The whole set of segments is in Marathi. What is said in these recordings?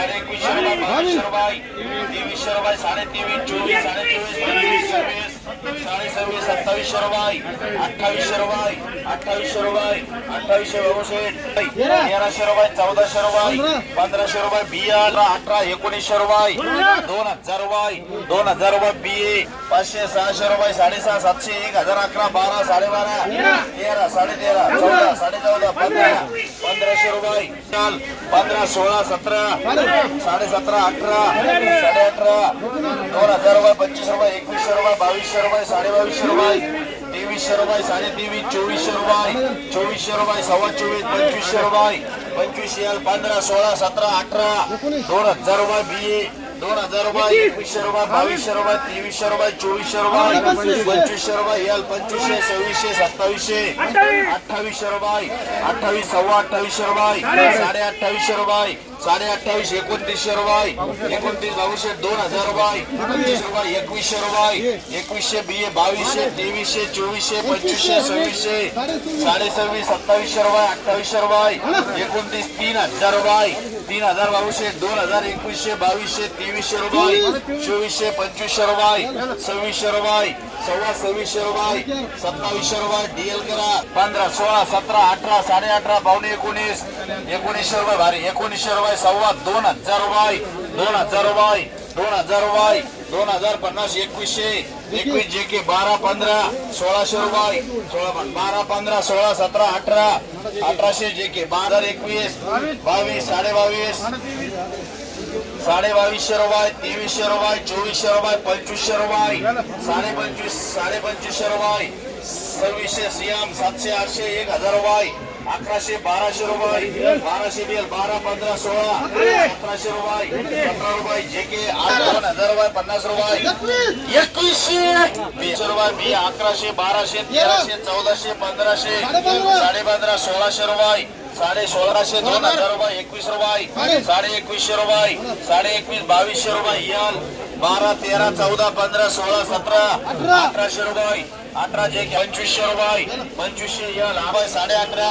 साडे एकवीसशे रुपये साडे तेवीस चोवीस साडे चोवीस पंचवीस सव्वीस साडे सव्वीस सत्तावीसशे रुपये अठ्ठावीसशे रुपये अठ्ठावीसशे रुपये अठ्ठावीसशे व्यवसाय तेराशे रुपये चौदाशे रुपये पंधराशे रुपये बियाल अठरा एकोणीसशे रुपये दोन हजार रुपये दोन हजार रुपये बिये पाचशे सहाशे रुपये साडेसहा सातशे एक हजार अकरा बारा साडेबारा तेरा. साडे तेरा चौदा साडे चौदा पंधरा. पंधराशे रुपये चाल पंधरा सोळा सतरा साडे सतरा अठरा साडे अठरा दोन हजार रुपये पंचवीस रुपये एकवीसशे रुपये बावीसशे रुपये साडे बावीसशे रुपये तेवीसशे रुपये साडे तेवीस चोवीसशे रुपये चोवीसशे रुपये सव्वा चोवीस पंचवीसशे रुपये पंचवीसशे एल पंधरा सोळा सतरा अठरा दोन हजार रुपये बिये दोन हजार रुपये एकवीसशे रुपये बावीसशे रुपये तेवीसशे रुपये चोवीसशे रुपये पंचवीसशे रुपये एल पंचवीसशे सव्वीसशे सत्तावीसशे अठ्ठावीसशे रुपये अठ्ठावीस सव्वा अठ्ठावीसशे रुपये साडे अठ्ठावीसशे रुपये साडे अठ्ठावीस एकोणतीसशे रुपये एकोणतीस बावीसशे दोन हजार रुपये पंचवीस रुपये एकवीसशे रुपये एकवीसशे बी ए बावीसशे तेवीसशे चोवीसशे पंचवीसशे सव्वीसशे साडे सव्वीस सत्तावीसशे रुपये अठ्ठावीसशे रुपये एकोणतीस तीन हजार रुपये तीन हजार बावीसशे दोन हजार एकवीसशे बावीसशे तेवीसशे रुपये चोवीसशे पंचवीसशे रुपये सव्वीसशे रुपये सव्वा सव्वीसशे रुपये सत्तावीसशे रुपये डीएल करा. पंधरा सोळा सतरा अठरा साडे अठरा पावणे एकोणीस एकोणीसशे रुपये भारी. एकोणीसशे रुपये सव्वा दोन हजार रुपये दोन हजार रुपये दोन हजार रुपये दोन हजार पन्नास एकवीसशे एकवीस जे के बारा पंधरा सोळाशे रुपये सोळा बारा पंधरा सोळा सतरा अठरा अठराशे जे के बारा एकवीस बावीस साडे बावीस साडे बावीसशे रुपये तेवीसशे रुपये चोवीसशे रुपये पंचवीसशे रुपये साडे पंचवीस साडे पंचवीसशे रुपये सव्वीसशे सीएम सातशे आठशे एक हजार रुपये अकराशे बाराशे रुपये बाराशे बिल बारा पंधरा सोळा सतराशे रुपये सतरा रुपये जे के आठ दोन हजार रुपये पन्नास रुपये. एकवीसशे वीस रुपये बी अकराशे बाराशे तेराशे चौदाशे पंधराशे साडे पंधरा सोळाशे रुपये साडे सोळाशे दोन हजार रुपये एकवीस रुपये साडे एकवीसशे रुपये साडे एकवीस बावीसशे रुपये यल बारा तेरा चौदा पंधरा सोळा सतरा अठराशे रुपये. अठरा जे पंचवीसशे रुपये पंचवीसशे यल आबाय साडे अठरा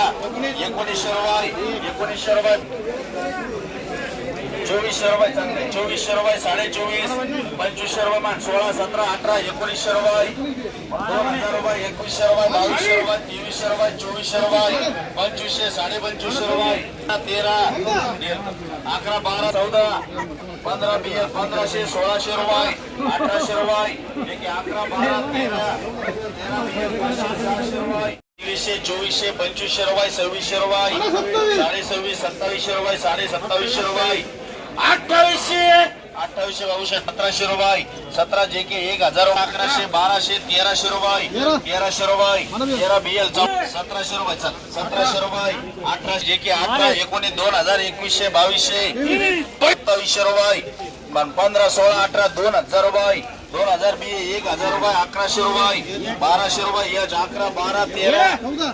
एकोणीसशे रुपये एकोणीसशे रुपये चोवीसशे रुपये चांगले. चोवीसशे रुपये साडे चोवीस पंचवीसशे रुपये मान. सोळा सतरा अठरा एकोणीसशे रुपये दोन हजार रुपये एकवीसशे रुपये बावीसशे रुपये तेवीसशे रुपये चोवीसशे रुपये पंचवीसशे साडे पंचवीसशे रुपये तेरा अकरा बारा चौदा पंधरा बियर पंधराशे सोळाशे रुपये अठराशे रुपये एक अकरा बारा तेरा तेरा बियर पाचशे सहाशे रुपये तेवीसशे चोवीसशे पंचवीसशे रुपये सव्वीसशे रुपये साडे सव्वीस सत्तावीसशे रुपये साडे सत्तावीसशे रुपये अठ्ठावीसशे बावीसशे सतराशे रुपये. सतरा जे के एक हजार अकराशे बाराशे तेराशे रुपये. तेराशे रुपये. तेरा बिएल सतराशे रुपये सतराशे रुपये. अठराशे जे के अठरा एकोणीस दोन हजार एकवीसशे बावीसशे. सत्तावीसशे रुपये. पंधरा सोळा अठरा दोन हजार रुपये. दोन हजार बी एक हजार रुपये अकराशे रुपये. बाराशे रुपये अकरा बारा तेरा.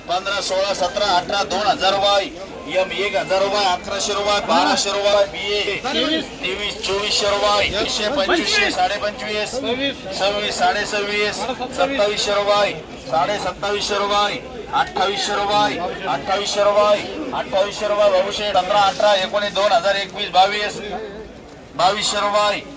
पंधरा सोळा सतरा अठरा दोन हजार रुपये. यम एक हजार रुपये अकराशे रुपये बाराशे रुपये बी ए तेवीस चोवीसशे रुपये एकशे पंचवीसशे साडे पंचवीस सव्वीस. साडे सव्वीस सत्तावीसशे रुपये साडे सत्तावीसशे रुपये अठ्ठावीसशे रुपये अठ्ठावीसशे रुपये अठ्ठावीसशे रुपये बाबूशे पंधरा अठरा एकोणीस दोन हजार एकवीस बावीस. बावीसशे रुपये.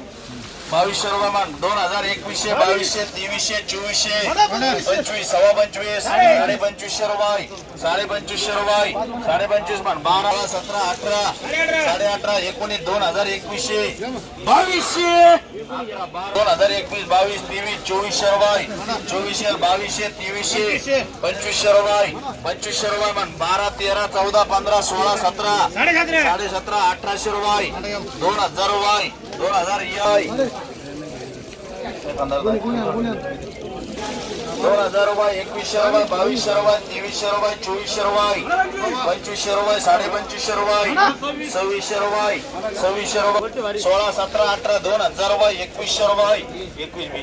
बावीसशे रुपये मान दोन हजार एकवीसशे बावीसशे तेवीसशे चोवीसशे पंचवीस सव्वा पंचवीस साडे पंचवीसशे रुपये साडे पंचवीसशे रुपये साडे पंचवीस मान बारा सतरा अठरा साडे अठरा एकोणीस दोन हजार एकवीसशे बावीसशे! दोन हजार एकवीस बावीस तेवीस चोवीसशे रुपये चोवीसशे बावीसशे तेवीसशे पंचवीसशे रुपये पंचवीसशे रुपये मान बारा तेरा चौदा पंधरा सोळा सतरा साडे सतरा अठराशे रुपये दोन हजार रुपये दोन हजार याय दोन हजार रुपये एकवीसशे रुपये बावीसशे रुपये तेवीसशे रुपये चोवीसशे रुपये पंचवीसशे रुपये साडे पंचवीसशे रुपये सव्वीसशे रुपये सव्वीसशे रुपये सोळा सतरा अठरा दोन हजार रुपये एकवीसशे रुपये एकवीस बी